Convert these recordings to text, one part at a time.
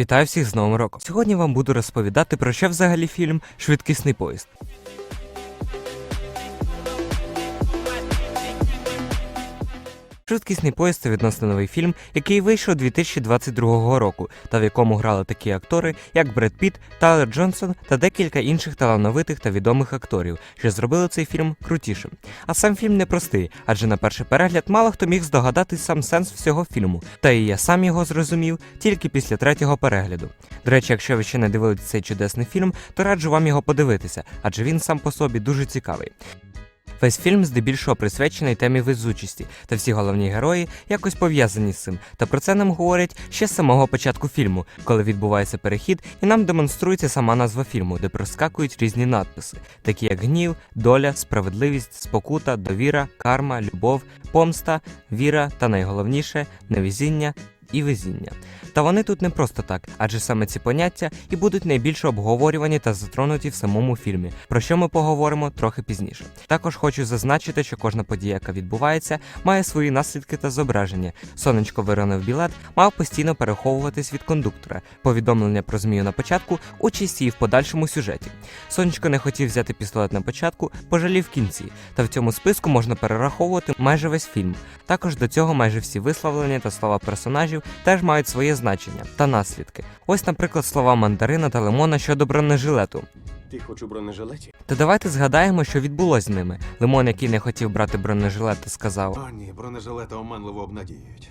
Вітаю всіх з Новим роком. Сьогодні вам буду розповідати про що взагалі фільм Швидкісний поїзд. Швидкісний поїзд це відносно новий фільм, який вийшов 2022 року, та в якому грали такі актори, як Бред Піт, Тайлер Джонсон та декілька інших талановитих та відомих акторів, що зробили цей фільм крутішим. А сам фільм непростий, адже на перший перегляд мало хто міг здогадати сам сенс всього фільму, та і я сам його зрозумів тільки після третього перегляду. До речі, якщо ви ще не дивилися цей чудесний фільм, то раджу вам його подивитися, адже він сам по собі дуже цікавий. Весь фільм здебільшого присвячений темі везучості, та всі головні герої якось пов'язані з цим. Та про це нам говорять ще з самого початку фільму, коли відбувається перехід, і нам демонструється сама назва фільму, де проскакують різні надписи, такі як гнів, доля, справедливість, спокута, довіра, карма, любов, помста, віра та найголовніше невезіння і везіння. Та вони тут не просто так, адже саме ці поняття і будуть найбільше обговорювані та затронуті в самому фільмі, про що ми поговоримо трохи пізніше. Також хочу зазначити, що кожна подія, яка відбувається, має свої наслідки та зображення. Сонечко виронив білет, мав постійно переховуватись від кондуктора. Повідомлення про змію на початку, участь її в подальшому сюжеті. Сонечко не хотів взяти пістолет на початку, пожалів кінці. Та в цьому списку можна перераховувати майже весь фільм. Також до цього майже всі висловлення та слова персонажів теж мають своє значення та наслідки. Ось, наприклад, слова мандарина та лимона щодо бронежилету. Ти хочу бронежилеті? Та давайте згадаємо, що відбулось з ними. Лимон, який не хотів брати бронежилет, сказав: Ані, ні, бронежилета оманливо обнадіюють.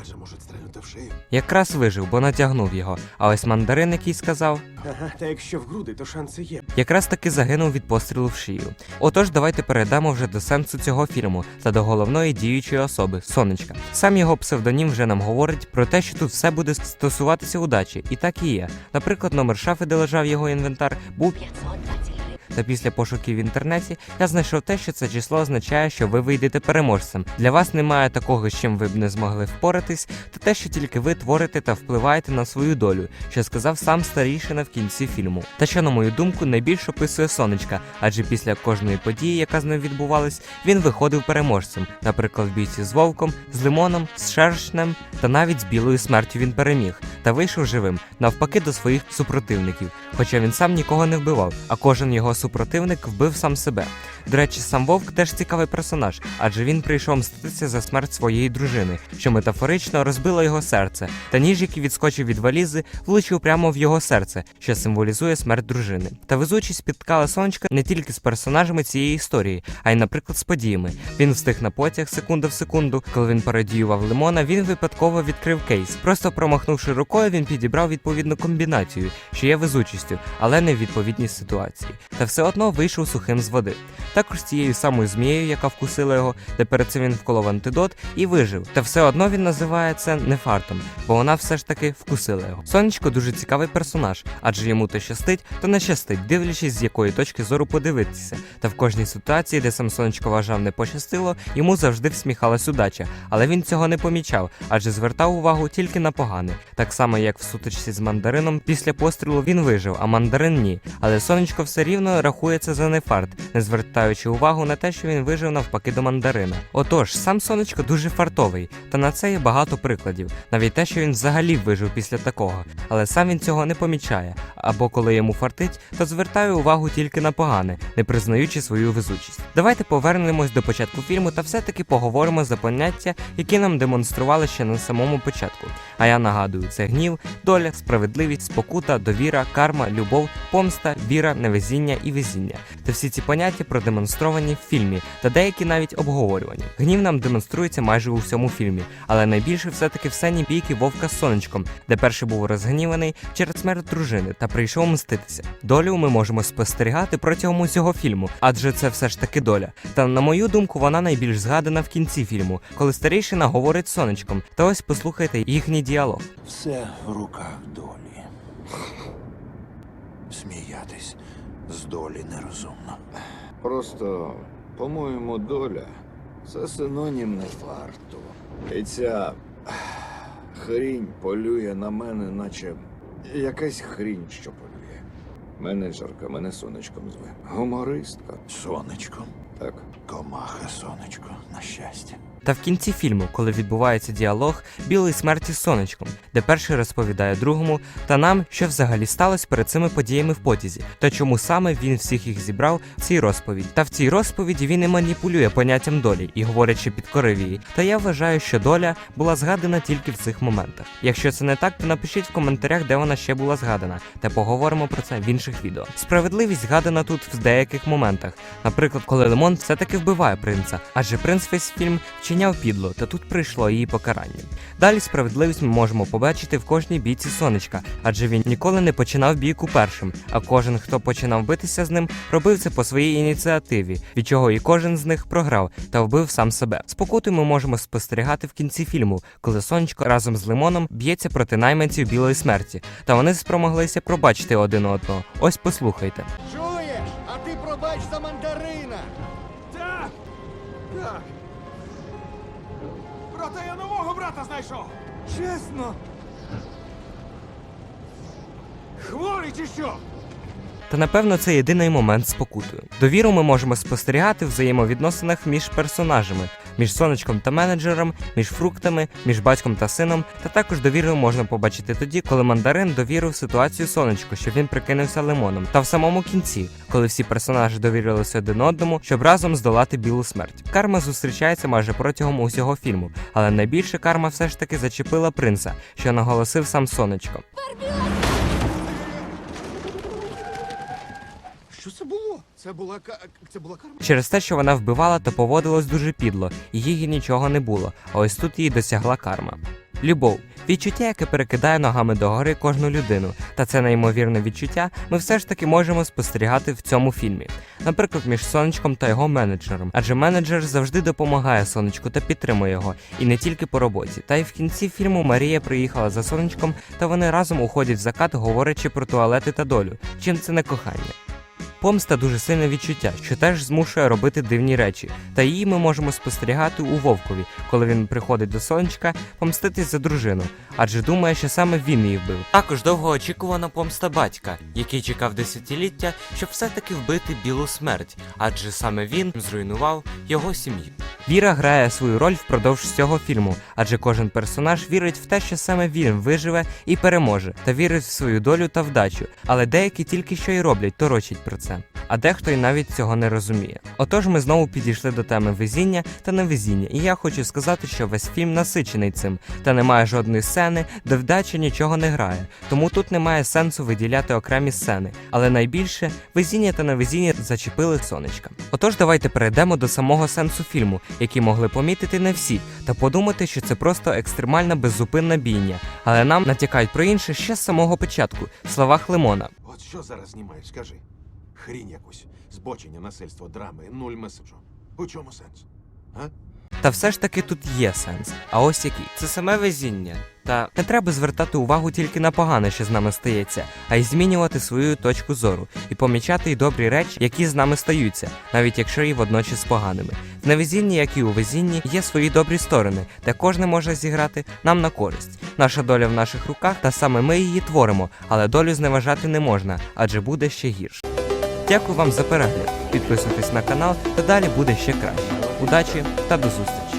Адже можуть стрельнути в шию. якраз вижив, бо натягнув його. А ось мандарин, який сказав, Ага, та якщо в груди, то шанси є. якраз таки загинув від пострілу в шию. Отож, давайте перейдемо вже до сенсу цього фільму та до головної діючої особи сонечка. Сам його псевдонім вже нам говорить про те, що тут все буде стосуватися удачі, і так і є. Наприклад, номер шафи, де лежав його інвентар, був 523. Та після пошуків в інтернеті я знайшов те, що це число означає, що ви вийдете переможцем. Для вас немає такого, з чим ви б не змогли впоратись, та те, що тільки ви творите та впливаєте на свою долю, що сказав сам старішина в кінці фільму. Та що, на мою думку, найбільш описує сонечка, адже після кожної події, яка з ним відбувалась, він виходив переможцем. Наприклад, в бійці з вовком, з лимоном, з шершнем та навіть з білою смертю він переміг та вийшов живим, навпаки до своїх супротивників. Хоча він сам нікого не вбивав, а кожен його супротивник вбив сам себе. До речі, сам вовк теж цікавий персонаж, адже він прийшов мститися за смерть своєї дружини, що метафорично розбило його серце, та ніж, який відскочив від валізи, влучив прямо в його серце, що символізує смерть дружини. Та везучість спіткала сонечка не тільки з персонажами цієї історії, а й, наприклад, з подіями. Він встиг на потяг секунда в секунду. Коли він пародіював лимона, він випадково відкрив кейс. Просто промахнувши рукою, він підібрав відповідну комбінацію, що є везучістю, але не в відповідній ситуації. Та все одно вийшов сухим з води. Також з цією самою змією, яка вкусила його, де перед цим він вколов антидот і вижив. Та все одно він називає це не фартом, бо вона все ж таки вкусила його. Сонечко дуже цікавий персонаж, адже йому то щастить, то не щастить, дивлячись, з якої точки зору подивитися. Та в кожній ситуації, де сам сонечко вважав не пощастило, йому завжди всміхалась удача, але він цього не помічав, адже звертав увагу тільки на погане. Так само, як в сутичці з мандарином, після пострілу він вижив, а мандарин ні. Але сонечко все рівно рахується за нефарт, не звертаючи увагу на те, що він вижив навпаки до мандарина. Отож, сам сонечко дуже фартовий, та на це є багато прикладів, навіть те, що він взагалі вижив після такого, але сам він цього не помічає. Або коли йому фартить, то звертає увагу тільки на погане, не признаючи свою везучість. Давайте повернемось до початку фільму та все-таки поговоримо за поняття, які нам демонстрували ще на самому початку. А я нагадую, це гнів, доля, справедливість, спокута, довіра, карма, любов, помста, віра, невезіння і везіння. Та всі ці поняття продемонстровані в фільмі, та деякі навіть обговорювані. Гнів нам демонструється майже у всьому фільмі, але найбільше все-таки в сцені бійки вовка з сонечком, де перший був розгніваний через смерть дружини та прийшов мститися. Долю ми можемо спостерігати протягом усього фільму, адже це все ж таки доля. Та на мою думку, вона найбільш згадана в кінці фільму, коли старішина говорить сонечком. Та ось послухайте їхній діалог. Все в руках долі. Сміятись з долі нерозумно. Просто, по-моєму, доля це синонім не фарту. І ця хрінь полює на мене, наче якась хрінь, що полює. Менеджерка мене сонечком зве. Гумористка. Сонечко. Так. Комаха сонечко, на щастя. Та в кінці фільму, коли відбувається діалог білої смерті з сонечком, де перший розповідає другому та нам, що взагалі сталося перед цими подіями в потязі, та чому саме він всіх їх зібрав в цій розповіді. Та в цій розповіді він і маніпулює поняттям долі і говорить, що підкорив її. Та я вважаю, що доля була згадана тільки в цих моментах. Якщо це не так, то напишіть в коментарях, де вона ще була згадана, та поговоримо про це в інших відео. Справедливість згадана тут в деяких моментах. Наприклад, коли Лимон все-таки вбиває принца, адже принц весь фільм вчиняв підло, та тут прийшло її покарання. Далі справедливість ми можемо побачити в кожній бійці сонечка, адже він ніколи не починав бійку першим, а кожен, хто починав битися з ним, робив це по своїй ініціативі, від чого і кожен з них програв та вбив сам себе. Спокуту ми можемо спостерігати в кінці фільму, коли сонечко разом з лимоном б'ється проти найманців білої смерті, та вони спромоглися пробачити один одного. Ось послухайте. Чуєш? А ти пробач за мандарина. Так! Так! Проте я нового брата знайшов! Чесно? Хворий чи що? Та напевно це єдиний момент спокутою. Довіру ми можемо спостерігати в взаємовідносинах між персонажами, між сонечком та менеджером, між фруктами, між батьком та сином. Та також довіру можна побачити тоді, коли мандарин довірив ситуацію сонечку, що він прикинувся лимоном. Та в самому кінці, коли всі персонажі довірилися один одному, щоб разом здолати білу смерть. Карма зустрічається майже протягом усього фільму, але найбільше карма все ж таки зачепила принца, що наголосив сам сонечко. Що це було? Це була це була карма. Через те, що вона вбивала та поводилась дуже підло, і їй нічого не було. А ось тут їй досягла карма. Любов відчуття, яке перекидає ногами догори кожну людину, та це неймовірне відчуття ми все ж таки можемо спостерігати в цьому фільмі. Наприклад, між сонечком та його менеджером, адже менеджер завжди допомагає сонечку та підтримує його, і не тільки по роботі. Та й в кінці фільму Марія приїхала за сонечком, та вони разом уходять в закат, говорячи про туалети та долю. Чим це не кохання? Помста дуже сильне відчуття, що теж змушує робити дивні речі. Та її ми можемо спостерігати у Вовкові, коли він приходить до сонечка помститись за дружину, адже думає, що саме він її вбив. Також довгоочікувана помста батька, який чекав десятиліття, щоб все-таки вбити білу смерть, адже саме він зруйнував його сім'ю. Віра грає свою роль впродовж цього фільму, адже кожен персонаж вірить в те, що саме він виживе і переможе, та вірить в свою долю та вдачу. Але деякі тільки що й роблять, торочать про це. А дехто й навіть цього не розуміє. Отож, ми знову підійшли до теми везіння та невезіння, і я хочу сказати, що весь фільм насичений цим, та немає жодної сцени, де вдача нічого не грає. Тому тут немає сенсу виділяти окремі сцени. Але найбільше везіння та невезіння зачепили сонечка. Отож, давайте перейдемо до самого сенсу фільму, який могли помітити не всі, та подумати, що це просто екстремальна беззупинна бійня. Але нам натякають про інше ще з самого початку, в словах Лимона. От що зараз знімаєш, скажи? Хрінь якусь, збочення, насильство, драми, нуль меседжу. У чому сенс? А? Та все ж таки тут є сенс. А ось який це саме везіння. Та не треба звертати увагу тільки на погане, що з нами стається, а й змінювати свою точку зору і помічати й добрі речі, які з нами стаються, навіть якщо і водночас поганими. В невезінні, як і у везінні, є свої добрі сторони, де кожне може зіграти нам на користь. Наша доля в наших руках, та саме ми її творимо, але долю зневажати не можна, адже буде ще гірше. Дякую вам за перегляд. Підписуйтесь на канал, та далі буде ще краще. Удачі та до зустрічі!